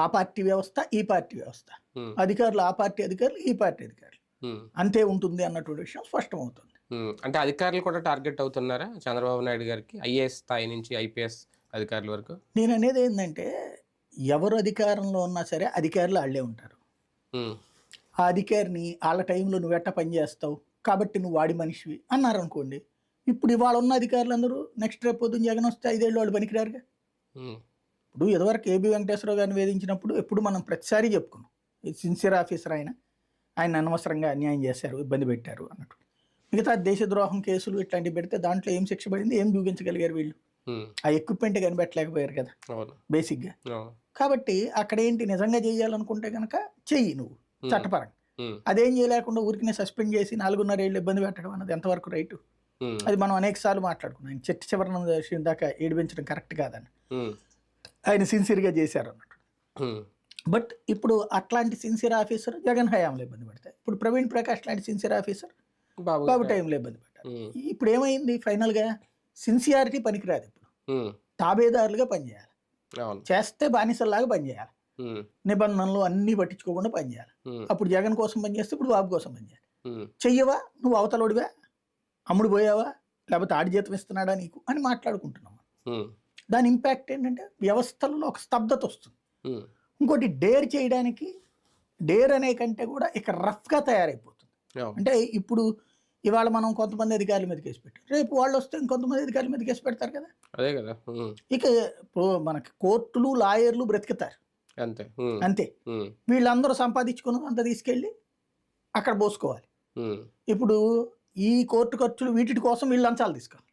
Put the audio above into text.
ఆ పార్టీ వ్యవస్థ ఈ పార్టీ వ్యవస్థ. అధికారులు ఆ పార్టీ అధికారులు ఈ పార్టీ అధికారులు. అంతే ఉంటుంది అన్నటువంటి విషయం స్పష్టమవుతుంది. అంటే అధికారులు కూడా టార్గెట్ అవుతున్నారా చంద్రబాబు నాయుడు గారికి? ఐఏఎస్ స్థాయి నుంచి ఐపీఎస్ అధికారుల వరకు? నేను అనేది ఏంటంటే ఎవరు అధికారంలో ఉన్నా సరే అధికారులు వాళ్ళే ఉంటారు. ఆ అధికారిని వాళ్ళ టైంలో నువ్వు ఎట్ట పని చేస్తావు? కాబట్టి నువ్వు వాడి మనిషివి అన్నారు అనుకోండి ఇప్పుడు ఇవాళ ఉన్న అధికారులు అందరూ నెక్స్ట్ రేపు పొద్దున్న జగన్ వస్తే ఐదేళ్ళు వాళ్ళు పనికిరారుగా. ఇప్పుడు ఇదివరకు ఏబి వెంకటేశ్వరరావు గారిని వేధించినప్పుడు ఎప్పుడు మనం ప్రతిసారి చెప్పుకున్నాం. సిన్సియర్ ఆఫీసర్ ఆయన ఆయన అనవసరంగా అన్యాయం చేశారు ఇబ్బంది పెట్టారు అన్నట్టు. మిగతా దేశద్రోహం కేసులు ఇట్లాంటివి పెడితే దాంట్లో ఏం శిక్ష పడింది ఏం చూపించగలిగారు వీళ్ళు? ఆ ఎక్విప్మెంట్ కనిపెట్టలేకపోయారు కదా. బేసిక్గా. కాబట్టి అక్కడ ఏంటి నిజంగా చేయాలనుకుంటే కనుక చెయ్యి నువ్వు చట్టపరంగా. అదేం చేయలేకుండా ఊరికి సస్పెండ్ చేసి నాలుగున్నర ఏళ్ళు ఇబ్బంది పెట్టడం అన్నది ఎంతవరకు రైటు? అది మనం అనేక సార్లు మాట్లాడుకున్నాం. చెట్టు చివరన దాకా ఏడిపించడం కరెక్ట్ కాదని. ఆయన సిన్సియర్గా చేశారు అన్నట్టు. బట్ ఇప్పుడు అట్లాంటి సిన్సియర్ ఆఫీసర్ జగన్ హయాంలో ఇబ్బంది పడతాయి. ఇప్పుడు ప్రవీణ్ ప్రకాష్ లాంటి సిన్సియర్ ఆఫీసర్ బాబు టైంలో ఇబ్బంది పడ్డారు. ఇప్పుడు ఏమైంది ఫైనల్గా సిన్సియారిటీ పనికిరాదు ఇప్పుడు. తాబేదారులుగా పనిచేయాలి. చేస్తే బానిసల్లాగా పనిచేయాలి. నిబంధనలు అన్నీ పట్టించుకోకుండా పనిచేయాలి. అప్పుడు జగన్ కోసం పనిచేస్తే ఇప్పుడు బాబు కోసం పనిచేయాలి. చెయ్యవా? నువ్వు అవతలోడివా? అమ్ముడు పోయావా? లేకపోతే ఆడి జీతం ఇస్తున్నాడా నీకు? అని మాట్లాడుకుంటున్నాం దాని ఇంపాక్ట్ ఏంటంటే వ్యవస్థలలో ఒక స్తబ్దత వస్తుంది. ఉమ్, ఇంకోటి డేర్ చేయడానికి డేర్ అనే కంటే కూడా ఇక రఫ్గా తయారైపోతుంది. అంటే ఇప్పుడు ఇవాళ మనం కొంతమంది అధికారుల మీద కేసు పెట్టాం. రేపు వాళ్ళు వస్తే ఇంకొంతమంది అధికారుల మీద కేసు పెడతారు కదా? అదే కదా. ఉమ్, ఇక మనకి కోర్టులు లాయర్లు బ్రతుకుతారు. అంతే. ఉమ్, అంతే. వీళ్ళందరూ సంపాదించుకున్నది అంతా తీసుకెళ్ళి అక్కడ పోసుకోవాలి ఇప్పుడు ఈ కోర్టు ఖర్చులు వీటి కోసం వీళ్ళు లంచాలు తీసుకోవాలి